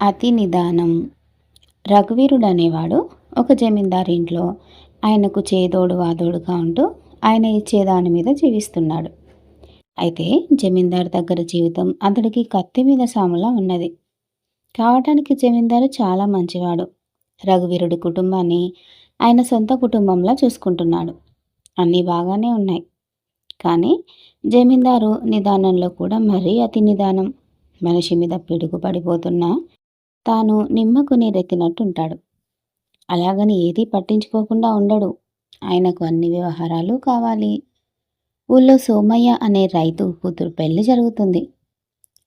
అతి నిదానం. రఘువీరుడు అనేవాడు ఒక జమీందారు ఇంట్లో ఆయనకు చేదోడు వాదోడుగా ఉంటూ ఆయన ఇచ్చే దాని మీద జీవిస్తున్నాడు. అయితే జమీందారు దగ్గర జీవితం అతడికి కత్తి మీద సాములా ఉన్నది. కావటానికి జమీందారు చాలా మంచివాడు. రఘువీరుడి కుటుంబాన్ని ఆయన సొంత కుటుంబంలా చూసుకుంటున్నాడు. అన్నీ బాగానే ఉన్నాయి. కానీ జమీందారు నిదానంలో కూడా మరీ అతి నిదానం. మనిషి మీద పిడుగు పడిపోతున్నా తాను నిమ్మకు నీరెత్తినట్టుంటాడు అలాగని ఏదీ పట్టించుకోకుండా ఉండడు. ఆయనకు అన్ని వ్యవహారాలు కావాలి. ఊళ్ళో సోమయ్య అనే రైతు కూతురు పెళ్ళి జరుగుతుంది.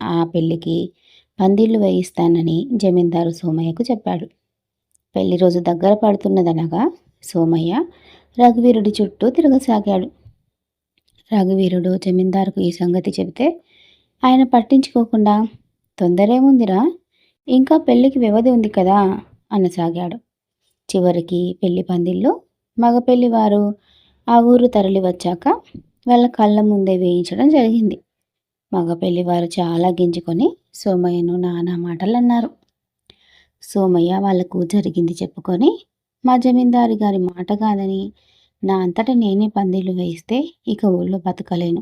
ఆ పెళ్ళికి పందిళ్ళు వేయిస్తానని జమీందారు సోమయ్యకు చెప్పాడు. పెళ్ళి రోజు దగ్గర పడుతున్నదనగా సోమయ్య రఘువీరుడి చుట్టూ తిరగసాగాడు. రఘువీరుడు జమీందారుకు ఈ సంగతి చెబితే ఆయన పట్టించుకోకుండా తొందరేముందిరా? ఇంకా పెళ్ళికి వ్యవధి ఉంది కదా అనసాగాడు చివరికి పెళ్ళి పందిల్లో మగ వారు ఆ ఊరు తరలి వచ్చాక వాళ్ళ కళ్ళ ముందే వేయించడం జరిగింది. మగ వారు చాలా గింజుకొని సోమయ్యను నానా మాటలు అన్నారు సోమయ్య వాళ్ళకు జరిగింది చెప్పుకొని మా జమీందారి గారి మాట కాదని నా అంతటా నేనే పందిళ్ళు వేయిస్తే ఇక ఊళ్ళో బతకలేను.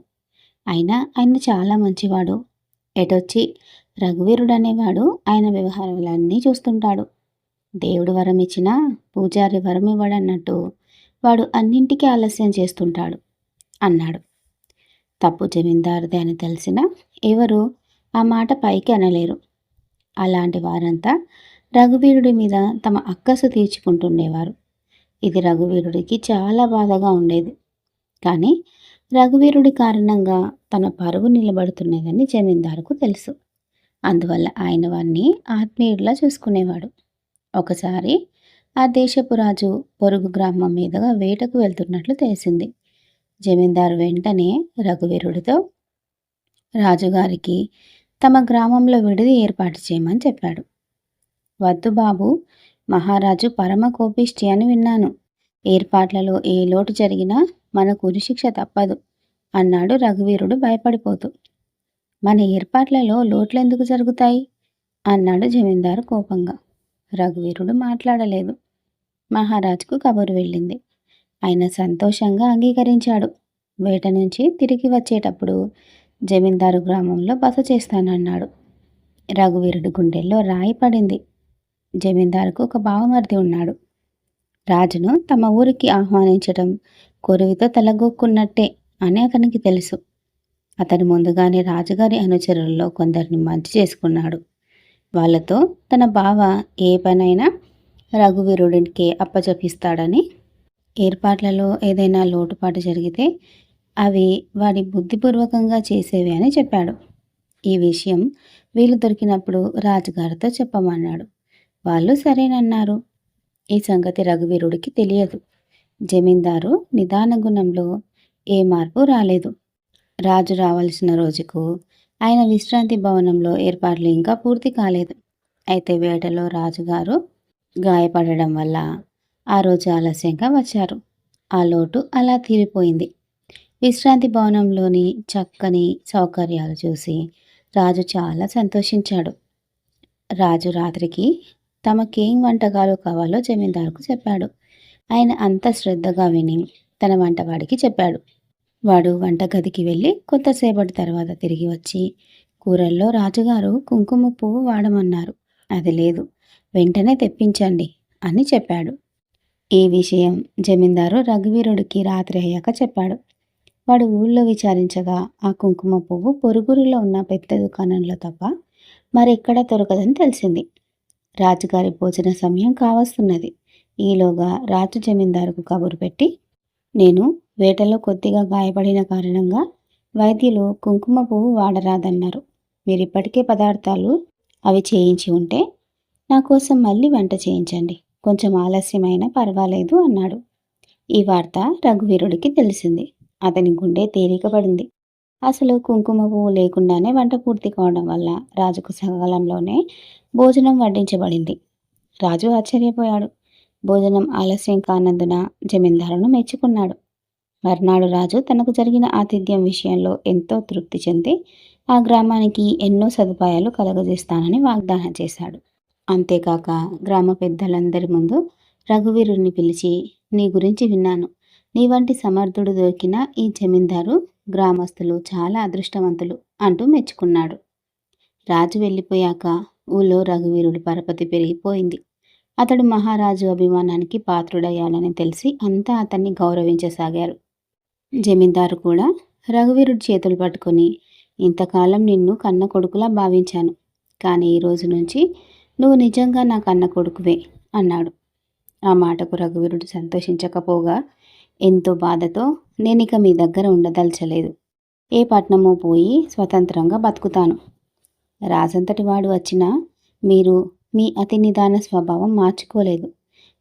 అయినా ఆయన చాలా మంచివాడు. ఎటొచ్చి రఘువీరుడు అనేవాడు ఆయన వ్యవహారాలన్నీ చూస్తుంటాడు. దేవుడు వరం ఇచ్చినా పూజారి వరం ఇవ్వడన్నట్టు వాడు అన్నింటికీ ఆలస్యం చేస్తుంటాడు అన్నాడు. తప్పు జమీందారుదే అని తెలిసినా ఎవరు ఆ మాట పైకి అనలేరు. అలాంటి వారంతా రఘువీరుడి మీద తమ అక్కసు తీర్చుకుంటుండేవారు. ఇది రఘువీరుడికి చాలా బాధగా ఉండేది. కానీ రఘువీరుడి కారణంగా తన పరువు నిలబడుతున్నదని జమీందారుకు తెలుసు. అందువల్ల ఆయన వారిని ఆత్మీయుడిలా చూసుకునేవాడు. ఒకసారి ఆ దేశపు రాజు పొరుగు గ్రామం మీదుగా వేటకు వెళ్తున్నట్లు తెలిసింది. జమీందారు వెంటనే రఘువీరుడితో రాజుగారికి తమ గ్రామంలో విడిది ఏర్పాటు చేయమని చెప్పాడు. వద్దు బాబు మహారాజు పరమ కోపిష్టి అని విన్నాను. ఏర్పాట్లలో ఏ లోటు జరిగినా మనకు ఉరిశిక్ష తప్పదు అన్నాడు రఘువీరుడు భయపడిపోతూ. మన ఏర్పాట్లలో లోట్లు ఎందుకు జరుగుతాయి? అన్నాడు జమీందారు కోపంగా. రఘువీరుడు మాట్లాడలేదు. మహారాజుకు కబురు వెళ్ళింది. ఆయన సంతోషంగా అంగీకరించాడు. వేట నుంచి తిరిగి వచ్చేటప్పుడు జమీందారు గ్రామంలో బస చేస్తానన్నాడు. రఘువీరుడు గుండెల్లో రాయి పడింది. జమీందారుకు ఒక బావమర్ది ఉన్నాడు. రాజును తమ ఊరికి ఆహ్వానించడం కొరువితో తలగొక్కున్నట్టే అని అతనికి తెలుసు. అతను ముందుగానే రాజుగారి అనుచరుల్లో కొందరిని మంచి చేసుకున్నాడు. వాళ్ళతో తన బావ ఏ పనైనా రఘువీరుడికి అప్పచెప్పిస్తాడని ఏర్పాట్లలో ఏదైనా లోటుపాటు జరిగితే అవి వాడి బుద్ధిపూర్వకంగా చేసేవి అని చెప్పాడు. ఈ విషయం వీలు దొరికినప్పుడు రాజుగారితో చెప్పమన్నాడు. వాళ్ళు సరేనన్నారు. ఈ సంగతి రఘువీరుడికి తెలియదు. జమీందారు నిదాన గుణంలో ఏ మార్పు రాలేదు. రాజు రావాల్సిన రోజుకు ఆయన విశ్రాంతి భవనంలో ఏర్పాట్లు ఇంకా పూర్తి కాలేదు. అయితే వేటలో రాజుగారు గాయపడడం వల్ల ఆ రోజు ఆలస్యంగా వచ్చారు. ఆ లోటు అలా తీరిపోయింది. విశ్రాంతి భవనంలోని చక్కని సౌకర్యాలు చూసి రాజు చాలా సంతోషించాడు. రాజు రాత్రికి తమకేం వంటకాలు కావాలో జమీందారుకు చెప్పాడు. ఆయన అంత శ్రద్ధగా విని తన వంటవాడికి చెప్పాడు. వాడు వంటగదికి వెళ్ళి కొంతసేపటి తర్వాత తిరిగి వచ్చి కూరల్లో రాజుగారు కుంకుమ పువ్వు వాడమన్నారు. అది లేదు. వెంటనే తెప్పించండి అని చెప్పాడు. ఈ విషయం జమీందారు రఘువీరుడికి రాత్రి అయ్యాక చెప్పాడు. వాడు ఊళ్ళో విచారించగా ఆ కుంకుమ పువ్వు పొరుగురిలో ఉన్న పెద్ద దుకాణంలో తప్ప మరెక్కడా దొరకదని తెలిసింది. రాజుగారి భోజన సమయం కావస్తున్నది. ఈలోగా రాజు జమీందారుకు కబురు పెట్టి నేను వేటలో కొద్దిగా గాయపడిన కారణంగా వైద్యులు కుంకుమ పువ్వు వాడరాదన్నారు. మీరు ఇప్పటికే పదార్థాలు అవి చేయించి ఉంటే నా కోసం మళ్ళీ వంట చేయించండి. కొంచెం ఆలస్యమైనా పర్వాలేదు అన్నాడు. ఈ వార్త రఘువీరుడికి తెలిసింది. అతని గుండె తేలికపడింది. అసలు కుంకుమ పువ్వు లేకుండానే వంట పూర్తి కావడం వల్ల రాజుకు సకాలంలోనే భోజనం వడ్డించబడింది. రాజు ఆశ్చర్యపోయాడు. భోజనం ఆలస్యం కానందున జమీందారును మెచ్చుకున్నాడు. మర్నాడు రాజు తనకు జరిగిన ఆతిథ్యం విషయంలో ఎంతో తృప్తి చెంది ఆ గ్రామానికి ఎన్నో సదుపాయాలు కలగజేస్తానని వాగ్దానం చేశాడు. అంతేకాక గ్రామ పెద్దలందరి ముందు రఘువీరుణ్ణి పిలిచి నీ గురించి విన్నాను. నీ వంటి సమర్థుడు దొరికిన ఈ జమీందారు గ్రామస్తులు చాలా అదృష్టవంతులు అంటూ మెచ్చుకున్నాడు. రాజు వెళ్ళిపోయాక ఊళ్ళో రఘువీరుడి పరపతి పెరిగిపోయింది. అతడు మహారాజు అభిమానానికి పాత్రుడయ్యాడని తెలిసి అంతా అతన్ని గౌరవించసాగారు. జమీందారు కూడా రఘువీరుడి చేతులు పట్టుకొని ఇంతకాలం నిన్ను కన్న కొడుకులా భావించాను కానీ ఈ రోజు నుంచి నువ్వు నిజంగా నా కన్న కొడుకువే అన్నాడు. ఆ మాటకు రఘువీరుడు సంతోషించకపోగా ఎంతో బాధతో నేనిక మీ దగ్గర ఉండదలచలేదు. ఏ పట్నమో పోయి స్వతంత్రంగా బతుకుతాను. రాజంతటి వాడు వచ్చినా మీరు మీ అతి నిదాన స్వభావం మార్చుకోలేదు.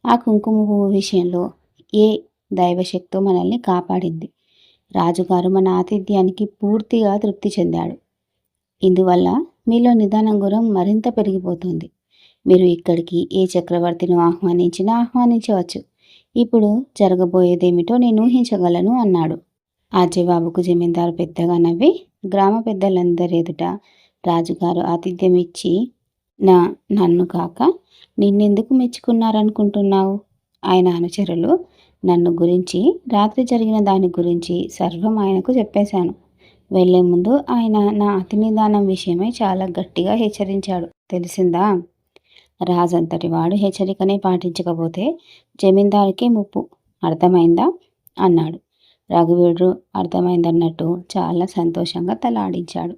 ఆ కుంకుమ పువ్వు విషయంలో ఏ దైవశక్తో మనల్ని కాపాడింది. రాజుగారు మన ఆతిథ్యానికి పూర్తిగా తృప్తి చెందాడు. ఇందువల్ల మీలో నిదానం గురం మరింత పెరిగిపోతుంది. మీరు ఇక్కడికి ఏ చక్రవర్తిని ఆహ్వానించినా ఆహ్వానించవచ్చు. ఇప్పుడు జరగబోయేదేమిటో నేను ఊహించగలను అన్నాడు. ఆ జవాబుకు జమీందారు పెద్దగా నవ్వి గ్రామ పెద్దలందరి ఎదుట రాజుగారు ఆతిథ్యం ఇచ్చి నా నన్ను కాక నిన్నెందుకు మెచ్చుకున్నారనుకుంటున్నావు? ఆయన అనుచరులు నన్ను గురించి రాత్రి జరిగిన దాని గురించి సర్వం ఆయనకు చెప్పేశాను. వెళ్ళే ముందు ఆయన నా అతి నిదానం విషయమై చాలా గట్టిగా హెచ్చరించాడు. తెలిసిందా? రాజంతటి వాడు హెచ్చరికనే పాటించకపోతే జమీందారుకే ముప్పు. అర్థమైందా? అన్నాడు. రఘువీడు అర్థమైందన్నట్టు చాలా సంతోషంగా తలాడించాడు.